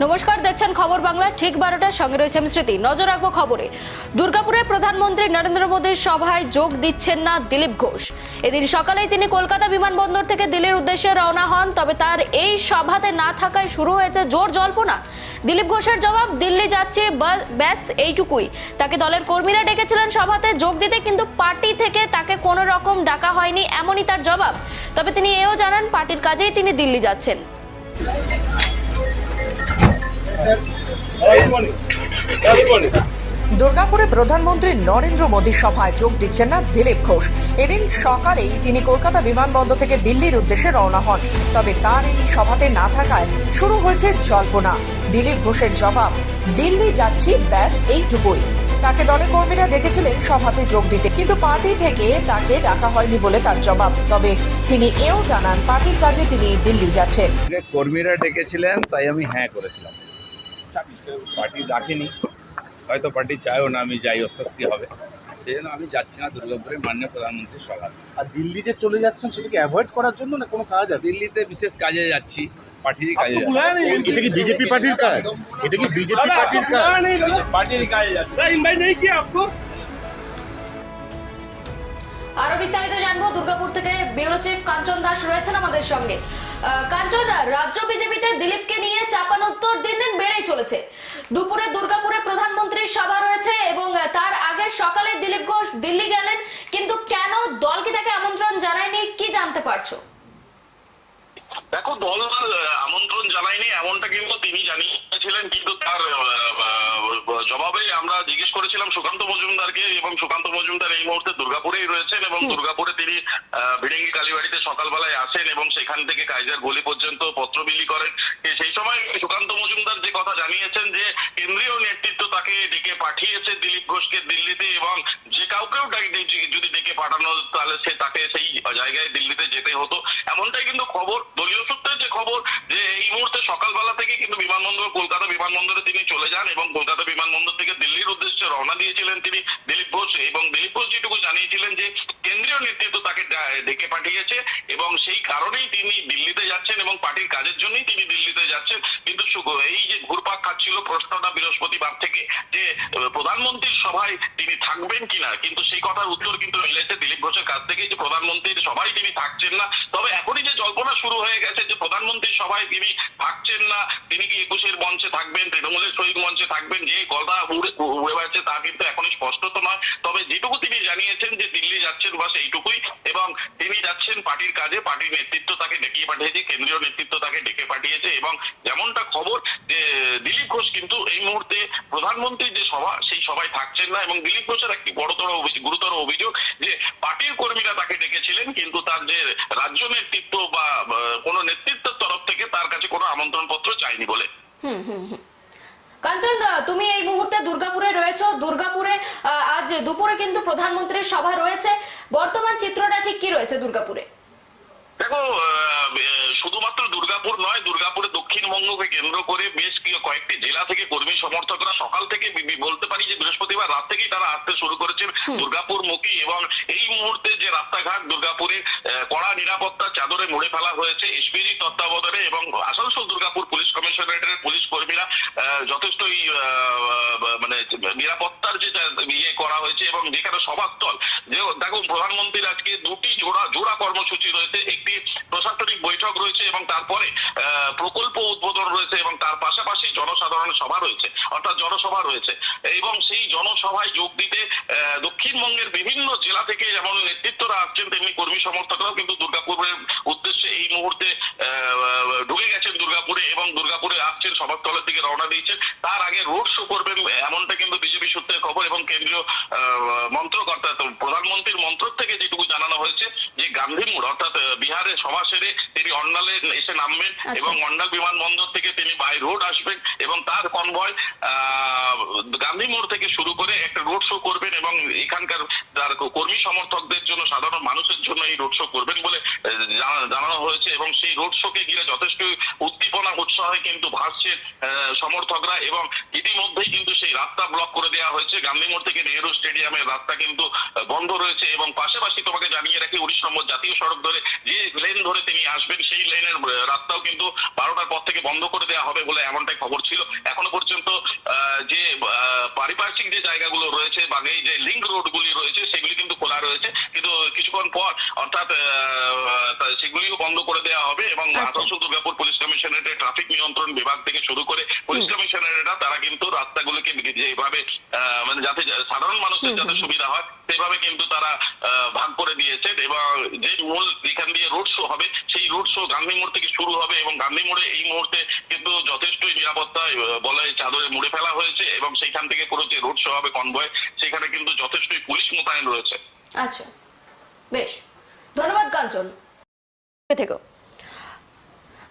দেখছেন খবর বাংলা, ঠিক বারোটার সঙ্গে রয়েছে আমি স্মৃতি। নজর রাখব খবরে। দুর্গাপুরে প্রধানমন্ত্রী নরেন্দ্র মোদীর সভায় যোগ দিচ্ছেন না দিলীপ ঘোষ। এদিন সকালেই তিনি কলকাতা বিমানবন্দর থেকে দিল্লির উদ্দেশ্যে রওনা হন, তবে তার এই সভাতে না থাকায় শুরু হয়েছে জোর জল্পনা। দিলীপ ঘোষের জবাব, দিল্লি যাচ্ছে ব্যাস, এইটুকুই। তাকে দলের কর্মীরা ডেকেছিলেন সভাতে, যোগ দিতে, কিন্তু পার্টি থেকে তাকে কোনো রকম ডাকা হয়নি, এমনই তার জবাব। তবে তিনি এও জানান, পার্টির কাজেই তিনি দিল্লি যাচ্ছেন। দুর্গাপুরে প্রধানমন্ত্রী নরেন্দ্র মোদীর সভায় যোগ দিচ্ছেন না দিলীপ ঘোষ। এদিন সকালেই তিনি কলকাতা বিমানবন্দর থেকে দিল্লির উদ্দেশ্যে রওনা হন। তবে তার এই সভাতে না থাকায় শুরু হয়েছে জল্পনা। দিলীপ ঘোষের জবাব, দিল্লি যাচ্ছি, ব্যাস, এইটুকুই। তাকে দলের কর্মীরা ডেকেছিলেন সভাতে যোগ দিতে। কিন্তু পার্টি থেকে তাকে ডাকা হয়নি বলে তার জবাব। তবে তিনি এও জানান, পার্টির কাজে তিনি দিল্লি যাচ্ছেন। কর্মীরা ডেকেছিলেন, তাই আমি হ্যাঁ করেছিলাম। পার্টি ডাকেনি হয়তো পার্টি চায়ও না আমি যাই অস্বস্তি হবে। সেই জন্য আমি যাচ্ছি না দুর্গাপুরে মাননীয় প্রধানমন্ত্রীর সভা আর দিল্লি যে চলে যাচ্ছেন সেটাকে অ্যাভয়েড করার জন্য না কোনো কাজ আছে? দিল্লিতে বিশেষ কাজে যাচ্ছি পার্টিরই কাজে যাচ্ছি। এটা কি বিজেপি পার্টির কাজ? এটা কি বিজেপি পার্টির কাজ? পার্টির কাজে যাচ্ছি। আরও বিস্তারিত জানব। দুর্গাপুর থেকে ব্যুরো চিফ কাঞ্চন দাস রয়েছেন আমাদের সঙ্গে। কাঞ্চন, রাজ্য বিজেপিতে দিলীপকে নিয়ে চাপানোত্তর দিন দিন বেড়েই চলেছে। দুপুরে দুর্গাপুরে প্রধানমন্ত্রীর সভা রয়েছে এবং তার আগে সকালে দিলীপ ঘোষ দিল্লি গেলেন, কিন্তু কেন দলকে তাকে আমন্ত্রণ জানায়নি, কি জানতে পারছ? দেখো দল আমন্ত্রণ জানায়নি এমনটা কিন্তু তিনি জানিয়েছিলেন কিন্তু তার জবাবে আমরা জিজ্ঞেস করেছিলাম সুকান্ত মজুমদারকে এবং সুকান্ত মজুমদার এই মুহূর্তে দুর্গাপুরেই রয়েছেন এবং দুর্গাপুরে তিনি ভিড়িঙ্গি কালীবাড়িতে সকালবেলায় আসেন এবং সেখান থেকে কাইজার গলি পর্যন্ত পত্র বিলি করেন সেই সময় সুকান্ত মজুমদার যে কথা জানিয়েছেন যে কেন্দ্রীয় নেতৃত্ব তাকে ডেকে পাঠিয়েছে দিলীপ ঘোষকে দিল্লিতে এবং যে কাউকেও যদি ডেকে পাঠানো তাহলে সে তাকে সেই জায়গায় দিল্লিতে যেতে হতো। এমনটাই কিন্তু খবর দলীয় সূত্রে যে খবর যে এই মুহূর্তে সকালবেলা থেকে কিন্তু বিমানবন্দর, কলকাতা বিমানবন্দরে তিনি চলে যান এবং কলকাতা বিমানবন্দর থেকে দিল্লির উদ্দেশ্যে রওনা দিয়েছিলেন তিনি দিলীপ ঘোষ। এবং দিলীপ ঘোষ যেটুকু জানিয়েছিলেন যে কেন্দ্রীয় নেতৃত্ব তাকে ডেকে পাঠিয়েছে এবং সেই কারণেই তিনি দিল্লিতে যাচ্ছেন এবং পার্টির কাজের জন্যই তিনি দিল্লিতে যাচ্ছেন। কিন্তু এই যে ঘুরপাক খাচ্ছিল প্রশ্নটা বৃহস্পতিবার থেকে যে প্রধানমন্ত্রীর সভায় তিনি থাকবেন কিনা? কিন্তু সেই কথার উত্তর কিন্তু মিলেছে দিলীপ ঘোষের কাছ থেকে যে প্রধানমন্ত্রীর সভায় তিনি থাকছেন না। তবে এখনই যে জল্পনা শুরু হয়ে গেছে যে প্রধানমন্ত্রীর সভায় তিনি থাকছেন না, তিনি কি একুশের মঞ্চে থাকবেন, তৃণমূলের শহীদ মঞ্চে থাকবেন, যে কথা উড়ে বেড়াচ্ছে তা কিন্তু এখনই স্পষ্ট তো নয়। তবে যেটুকু তিনি জানিয়েছেন যে দিল্লি যাচ্ছেন বাস এইটুকুই, এবং তিনি যাচ্ছেন পার্টির কাজে, পার্টির নেতৃত্ব তাকে ডেকে পাঠিয়েছে, কেন্দ্রীয় নেতৃত্ব তাকে ডেকে পাঠিয়েছে, এবং যেমনটা খবর যে দিলীপ ঘোষ কিন্তু এই মুহূর্তে প্রধানমন্ত্রীর যে সভা সেই সভায় থাকছেন না এবং দিলীপ ঘোষের একটি বড়তর গুরুতর অভিযোগ যে পার্টির কর্মীরা তাকে ডেকেছিলেন কিন্তু তার যে রাজ্য নেতৃত্ব বা কোনো নেতৃত্বের তরফ থেকে তার কাছে কোনো আমন্ত্রণ পত্র চাইনি বলে। কাঞ্চন তুমি এই মুহূর্তে দুর্গাপুরে রয়েছো। দুর্গাপুরে আজ দুপুরে কিন্তু প্রধানমন্ত্রীর সভা রয়েছে। বর্তমান চিত্রটা ঠিক কি রয়েছে দুর্গাপুরে? দেখো শুধুমাত্র দুর্গাপুর নয় দুর্গাপুরে দক্ষিণবঙ্গকে কেন্দ্র করে বেশ কয়েকটি জেলা থেকে কর্মী সমর্থকরা সকাল থেকে বলতে পারি যে বৃহস্পতিবার রাত থেকেই তারা আসতে শুরু করেছেন দুর্গাপুর মুখী এবং এই মুহূর্তে যে রাস্তাঘাট দুর্গাপুরে কড়া নিরাপত্তা চাদরে মুড়ে ফেলা হয়েছে এসপিজি তত্ত্বাবধানে এবং আসানসোল দুর্গাপুর পুলিশ কমিশনারেটের পুলিশ কর্মীরা যথেষ্টই মানে নিরাপত্তার যে ইয়ে করা হয়েছে এবং যেখানে সভাস্থল যে দেখো প্রধানমন্ত্রীর আজকে দুটি জোড়া জোড়া কর্মসূচি রয়েছে একটি প্রশাসনিক বৈঠক রয়েছে এবং তারপরে আহ, প্রকল্প উদ্বোধন রয়েছে এবং তার পাশাপাশি জনসাধারণ সভা রয়েছে অর্থাৎ জনসভা রয়েছে। এবং সেই জনসভায় যোগ দিতে দক্ষিণবঙ্গের বিভিন্ন জেলা থেকে যেমন নেতৃত্বরা আসছেন তেমনি কর্মী সমর্থকরাও কিন্তু দুর্গাপুরের উদ্দেশ্যে এই মুহূর্তে ঢুকে গেছেন দুর্গাপুরে এবং দুর্গাপুরে আসছেন সভাস্থলের দিকে রওনা দিয়েছেন। তার আগে রোড শো করবেন এমনটা কিন্তু বিজেপি সূত্রের খবর এবং কেন্দ্রীয় আহ, মন্ত্রক অর্থাৎ প্রধানমন্ত্রীর মন্ত্রক থেকে যেটুকু গান্ধী মোড় অর্থাৎ বিহারের বিহারে সভা সেরে তিনি অন্ডালে এসে নামবেন আচ্ছা। এবং অন্ডাল বিমানবন্দর থেকে তিনি বাই রোড আসবেন এবং তার কনভয় আহ গান্ধী মোড় থেকে শুরু করে একটা রোড শো করবেন এবং এখানকার তার কর্মী সমর্থকদের জন্য, সাধারণ মানুষের জন্য এই রোড শো করবেন বলে জানা- জানানো হয়েছে এবং সেই রোড শোকে ঘিরে যথেষ্ট উদ্দীপনা, উৎসাহে কিন্তু ভাসছে সমর্থকরা এবং ইতিমধ্যেই কিন্তু সেই রাস্তা ব্লক করে দেওয়া হয়েছে। গান্ধী মোড় থেকে নেহেরু স্টেডিয়ামের রাস্তা কিন্তু বন্ধ রয়েছে এবং পাশাপাশি তোমাকে জানিয়ে রাখি উনিশ নম্বর জাতীয় সড়ক ধরে যে লেন ধরে তিনি আসবেন, সেই লেনের রাস্তাও কিন্তু বারোটার পর থেকে বন্ধ করে দেওয়া হবে বলে এমনটাই খবর ছিল। এখনও পর্যন্ত যে জায়গাগুলো রয়েছে বা এই যে লিঙ্ক রোডগুলি রয়েছে সেগুলি কিন্তু খোলা রয়েছে। কিন্তু কিছুক্ষণ পর অর্থাৎ সেগুলিও বন্ধ করে দেওয়া হবে এবং আচ্ছা। আসানসোল দুর্গাপুর পুলিশ কমিশনারেটের ট্রাফিক নিয়ন্ত্রণ বিভাগ থেকে শুরু করে পুলিশ কমিশনারেরা তারা কিন্তু রাস্তাগুলোকে যেভাবে আহ, মানে যাতে সাধারণ মানুষের যাতে সুবিধা হয় সেভাবে কিন্তু তারা আহ, ভাগ করে দিয়েছে এবং যে মূল এখান দিয়ে রোড শো হবে রোড শো গান্ধী মোড় থেকে শুরু হবে এবং গান্ধী মোড়ে এই মুহূর্তে কিন্তু যথেষ্টই নিরাপত্তায় আহ, বলয় চাদরে মুড়ে ফেলা হয়েছে এবং সেইখান থেকে পুরো যে রোড শো হবে কনভয় সেখানে কিন্তু যথেষ্টই পুলিশ মোতায়েন রয়েছে। আচ্ছা বেশ। ধন্যবাদ কাঞ্চন।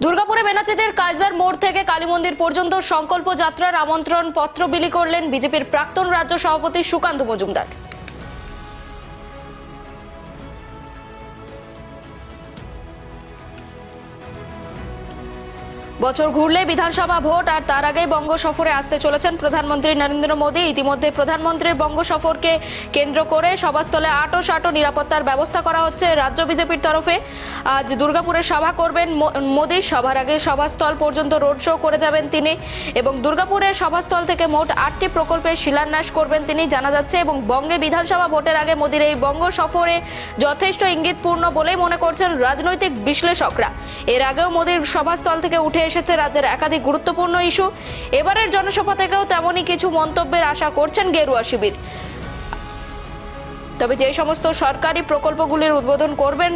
দুর্গাপুরে বেনাচিদের কাইজার মোড় থেকে কালী মন্দির পর্যন্ত সংকল্প যাত্রার আমন্ত্রণ পত্র বিলি করলেন বিজেপির প্রাক্তন রাজ্য সভাপতি সুকান্ত মজুমদার। বছর ঘুরলে বিধানসভা ভোট আর তার আগেই বঙ্গ সফরে আসতে চলেছেন প্রধানমন্ত্রী নরেন্দ্র মোদী। ইতিমধ্যে প্রধানমন্ত্রীর বঙ্গ সফরকে কেন্দ্র করে সভাস্থলে আটো সাটো নিরাপত্তার ব্যবস্থা করা হচ্ছে রাজ্য বিজেপির তরফে। আজ দুর্গাপুরে সভা করবেন মোদী। সভার আগে সভাস্থল পর্যন্ত রোড শো করে যাবেন তিনি এবং দুর্গাপুরের সভাস্থল থেকে মোট আটটি প্রকল্পের শিলান্যাস করবেন তিনি জানা যাচ্ছে এবং বঙ্গে বিধানসভা ভোটের আগে মোদীর এই বঙ্গ সফরে যথেষ্ট ইঙ্গিতপূর্ণ বলেই মনে করছেন রাজনৈতিক বিশ্লেষকরা। এর আগেও মোদীর সভাস্থল থেকে উঠে এসেছে রাজ্যের একাধিক গুরুত্বপূর্ণ ইস্যু। এবারের জনসভা থেকেও তেমনই কিছু মন্তব্যের আশা করছেন গেরুয়া শিবির। তবে যে সমস্ত সরকারি প্রকল্পগুলির উদ্বোধন করবেন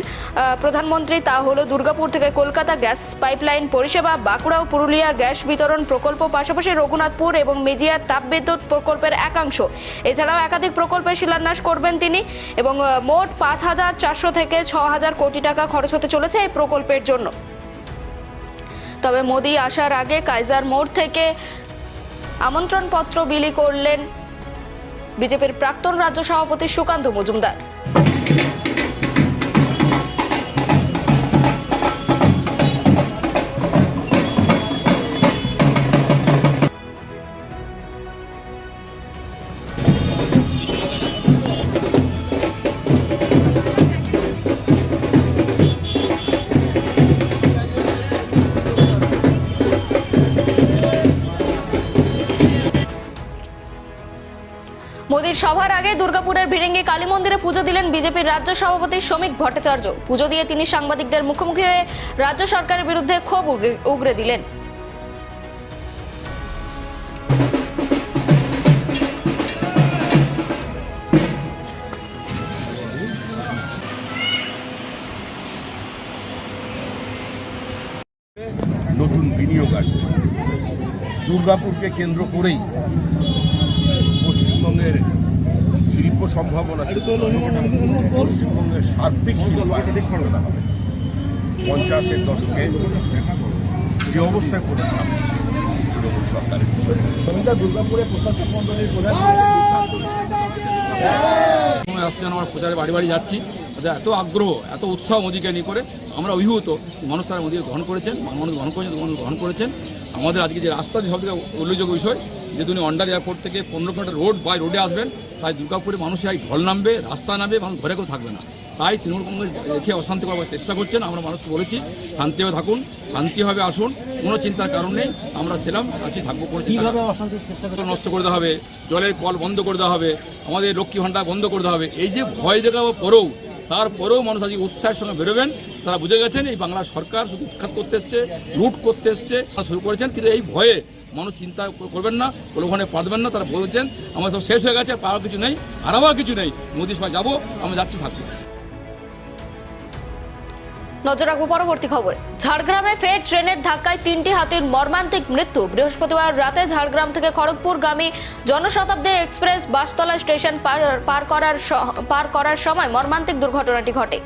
প্রধানমন্ত্রী, তা হলো দুর্গাপুর থেকে কলকাতা গ্যাস পাইপলাইন পরিষেবা বাঁকুড়া ও পুরুলিয়া গ্যাস বিতরণ প্রকল্প, পাশাপাশি রঘুনাথপুর এবং মেজিয়ার তাপবিদ্যুৎ প্রকল্পের একাংশ। এছাড়াও একাধিক প্রকল্পের শিলান্যাস করবেন তিনি এবং মোট পাঁচ হাজার চারশো থেকে ছ হাজার কোটি টাকা খরচ হতে চলেছে এই প্রকল্পের জন্য। তবে মোদি আসার আগে কাইজার মোড় থেকে আমন্ত্রণপত্র বিলি করলেন বিজেপির প্রাক্তন রাজ্য সভাপতি সুকান্ত মজুমদার। মোদীর সভার আগে দুর্গাপুরের ভিড়েঙ্গি কালী মন্দিরে পুজো দিলেন বিজেপির রাজ্য সভাপতি শ্রমিক ভট্টাচার্য। পুজো দিয়ে তিনি সাংবাদিকদের মুখোমুখি হয়ে রাজ্য সরকারের বিরুদ্ধে ক্ষোভ উগরে দিলেন। নতুন বিনিয়োগ আসবে। দুর্গাপুরকে কেন্দ্র করেই পশ্চিমবঙ্গের শিল্প সম্ভাবনা পশ্চিমবঙ্গের সার্বিক শিল্প হবে। পঞ্চাশের দশকে যে অবস্থায় পড়েছিলাম তৃণমূল সরকারের আমার আসছে আমরা প্রচারে বাড়ি বাড়ি যাচ্ছি। এত আগ্রহ এত উৎসাহ মোদীকে নিয়ে করে আমরা অভিভূত। মানুষ তারা মোদীকে গ্রহণ করেছেন মানুষ গ্রহণ করেছেন মানুষ গ্রহণ করেছেন। আমাদের আজকে যে রাস্তা সব থেকে উল্লেখযোগ্য বিষয় যে তিনি অন্ডার এয়ারপোর্ট থেকে পনেরো কিলোমিটার রোড বাই রোডে আসবেন তাই দুর্গাপুরে মানুষের এই ঢল নামবে রাস্তা নামবে মানুষ ঘরে কেউ থাকবে না। তাই তৃণমূল কংগ্রেস রেখে অশান্তি করার চেষ্টা করছেন আমরা মানুষকে বলেছি শান্তিভাবে থাকুন শান্তিভাবে আসুন কোনো চিন্তার কারণ নেই আমরা ছিলাম আছি থাকব কোনো চিন্তা নষ্ট করে দেওয়া হবে জলের কল বন্ধ করে দেওয়া হবে আমাদের লক্ষ্মী ভাণ্ডার বন্ধ করে দেওয়া হবে এই যে ভয় দেখাবো পরেও তারপরেও মানুষ আজকে উৎসাহের সঙ্গে বেরোবেন। তারা বুঝে গেছেন, এই বাংলা সরকার শুধু উৎখাত করতে এসছে, লুট করতে এসছে, তারা শুরু করেছেন, কিন্তু এই ভয়ে মানুষ চিন্তা করবেন না, প্রলোভনে পারবেন না, তারা বলছেন, আমার সব শেষ হয়ে গেছে পাওয়ার কিছু নেই হারাবার কিছু নেই, মোদী সময় যাব আমরা যাচ্ছি থাকব। নজর রাখব পরবর্তী খবরে। ঝাড়গ্রামে ফের ট্রেনের ধাক্কায় তিনটি হাতির মর্মান্তিক মৃত্যু। বৃহস্পতিবার রাতে ঝাড়গ্রাম থেকে খড়গপুরগামী জনশতাব্দী এক্সপ্রেস বাসতলা স্টেশন পার করার পার করার সময় মর্মান্তিক দুর্ঘটনাটি ঘটে।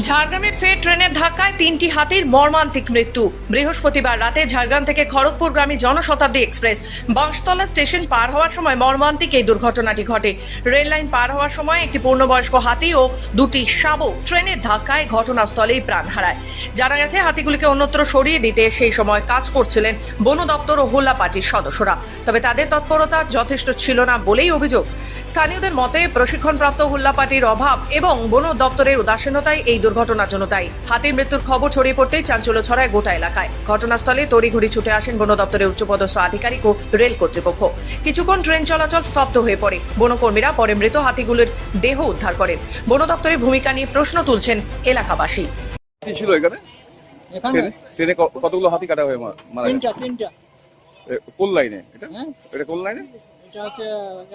ঝাড়গ্রামে ফের ট্রেনের ধাক্কায় তিনটি হাতির মর্মান্তিক মৃত্যু। বৃহস্পতিবার রাতে ঝাড়গ্রাম থেকে খড়গপুরগামী জনশতাব্দী এক্সপ্রেস বাঁশতলা স্টেশন পার হওয়ার সময় মর্মান্তিক এই দুর্ঘটনাটি ঘটে। রেল লাইন পার হওয়ার সময় একটি পূর্ণবয়স্ক হাতি ও দুটি শাবক ট্রেনের ধাক্কায় ঘটনাস্থলেই প্রাণ হারায়। জানা গেছে, হাতিগুলিকে অন্যত্র সরিয়ে দিতে সেই সময় কাজ করছিলেন বন দপ্তর ও হোল্লা পার্টির সদস্যরা। তবে তাদের তৎপরতা যথেষ্ট ছিল না বলেই অভিযোগ স্থানীয়দের মতে প্রশিক্ষণপ্রাপ্ত হোল্লা পার্টির অভাব এবং বন দপ্তরের উদাসীনতাই এই দুর্ঘটনার জন্য দায়ী। হাতির মৃত্যুর খবর ছড়িয়ে পড়তেই চাঞ্চল্য ছড়ায় গোটা এলাকায়। ঘটনাস্থলে তড়িঘড়ি ছুটে আসেন বন দপ্তরের উচ্চপদস্থ আধিকারিক ও রেল কর্তৃপক্ষ। কিছুক্ষণ ট্রেন চলাচল স্তব্ধ হয়ে পড়ে। বনকর্মীরা পরে মৃত হাতিগুলির দেহ উদ্ধার করেন। বন দপ্তরের ভূমিকা নিয়ে প্রশ্ন তুলছেন এলাকাবাসী। কি ছিল এখানে? এখানে ট্রেনে কতগুলো হাতি কাটা হয়ে মারা গেছে? তিনটা তিনটা। কোন লাইনে এটা? হ্যাঁ? এটা কোন লাইনে? এটা হচ্ছে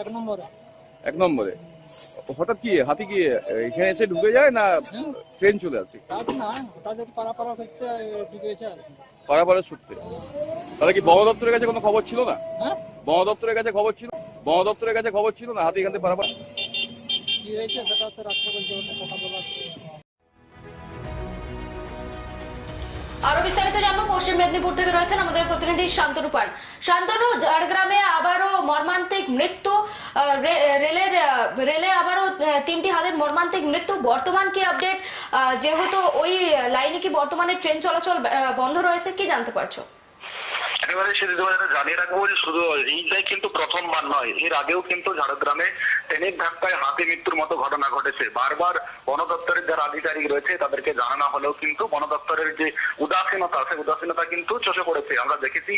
এক নম্বরে। এক নম্বরে। হঠাৎ কি হাতি কি এখানে এসে ঢুকে যায় না ট্রেন চলে আসে? পারাপারে তো না হঠাৎ একটু পাড়া পাড়া করতে ঢুকেছে আর কি। পাড়াপাড়া সূত্রে। তাহলে কি বন দপ্তরের কাছে কোনো খবর ছিল না? হ্যাঁ? বন দপ্তরের কাছে খবর ছিল? বন দপ্তরের কাছে খবর ছিল না হাতি এখান থেকে পাড়াপাড়া কি হয়েছে? সেটা তো রাত্রে কথা বলা আরও বিস্তারিত জানব, পশ্চিম মেদিনীপুর থেকে রয়েছেন আমাদের প্রতিনিধি শান্তনু পাল। শান্তনু, ঝাড়গ্রামে আবারও মর্মান্তিক মৃত্যু রেলের রেলে আবারও তিনটি হাতের মর্মান্তিক মৃত্যু। বর্তমান কি আপডেট? যেহেতু ওই লাইনে কি বর্তমানে ট্রেন চলাচল বন্ধ রয়েছে, কি জানতে পারছ? একেবারে সে তোমাদের জানিয়ে রাখব যে শুধু এইটাই কিন্তু প্রথমবার নয় এর আগেও কিন্তু ঝাড়গ্রামে ট্রেনের ধাক্কায় হাতি মৃত্যুর মতো ঘটনা ঘটেছে। বারবার বন দপ্তরের যারা আধিকারিক রয়েছে তাদেরকে জানানো হলেও কিন্তু বন দপ্তরের যে উদাসীনতা সেই উদাসীনতা কিন্তু চষে পড়েছে। আমরা দেখেছি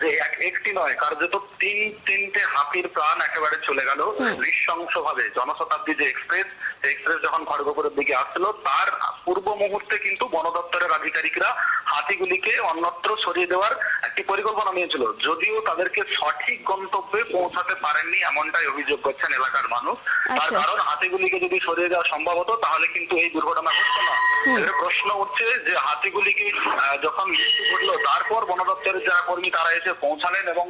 যে এক একটি নয় কার্যত তিন তিনটে হাতির প্রাণ একেবারে চলে গেল নৃশংস ভাবে জনশতাব্দী যে এক্সপ্রেস সেই এক্সপ্রেস যখন খড়গপুরের দিকে আসছিল তার পূর্ব মুহূর্তে কিন্তু বন দপ্তরের আধিকারিকরা হাতিগুলিকে অন্যত্র সরিয়ে দেওয়ার একটি পরিকল্পনা নিয়েছিল। যদিও তাদেরকে সঠিক গন্তব্যে পৌঁছাতে পারেননি এমনটাই অভিযোগ করছেন এলাকার মানুষ। তার আচ্ছা। কারণ হাতিগুলিকে যদি সরিয়ে দেওয়া সম্ভব হতো তাহলে কিন্তু এই দুর্ঘটনা ঘটতো না। প্রশ্ন হচ্ছে যে হাতিগুলিকে যখন মৃত্যু ঘটলো তারপর বন দপ্তরের যারা কর্মী তারা এসে পৌঁছালেন এবং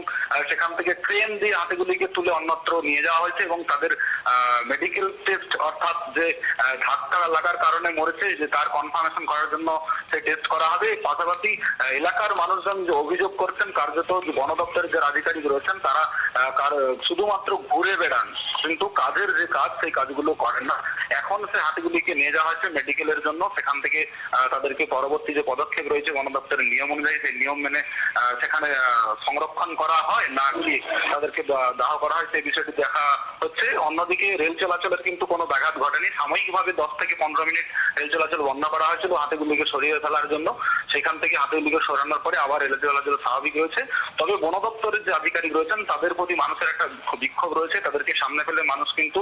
সেখান থেকে ট্রেন দিয়ে হাতিগুলিকে তুলে অন্যত্র নিয়ে যাওয়া হয়েছে এবং তাদের মেডিকেল টেস্ট অর্থাৎ যে ধাক্কা লাগার কারণে মরেছে, যে তার কনফার্মেশন করার জন্য সে টেস্ট করা হবে। পাশাপাশি এলাকার মানুষজন যে অভিযোগ করছেন, কার্যত বন দপ্তরের যে আধিকারিক রয়েছেন, তারা শুধুমাত্র ঘুরে বেড়ান। কিন্তু কাজের যে কাজ, সেই কাজগুলো করেন না। এখন সে হাতিগুলিকে নিয়ে যাওয়া হয়েছে মেডিকেলের জন্য। সেখান থেকে তাদেরকে পরবর্তী যে পদক্ষেপ রয়েছে বন দপ্তরের নিয়ম অনুযায়ী, সেই নিয়ম মেনে সেখানে সংরক্ষণ করা হয়, না কি তাদেরকে দাহ করা হয়, সেই বিষয়টি দেখা হচ্ছে। অন্যদিকে রেল চলাচলের কিন্তু কোনো ব্যাঘাত ঘটেনি। সাময়িকভাবে দশ থেকে পনেরো মিনিট রেল চলাচল বন্ধ করা হয়েছিল হাতিগুলিকে সরিয়ে ফেলার জন্য। সেখান থেকে হাতিগুলিকে সরানোর পরে আবার রেল চলাচল স্বাভাবিক হয়েছে। তবে বন দপ্তরের যে আধিকারিক রয়েছেন তাদের প্রতি মানুষের একটা বিক্ষোভ রয়েছে। তাদেরকে সামনে ফেলে মানুষ কিন্তু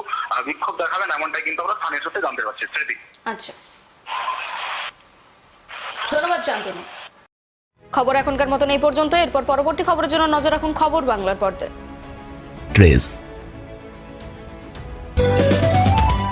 বিক্ষোভ দেখাবেন এমনটাই কিন্তু আমরা স্থানীয় সূত্রে জানতে পারছি। স্মৃতি। আচ্ছা। ধন্যবাদ শান্তনু খবর এখনকার মতন এই পর্যন্ত এরপর পরবর্তী খবরের জন্য নজর রাখুন খবর বাংলার পর্দায়। ম্যাট্রেস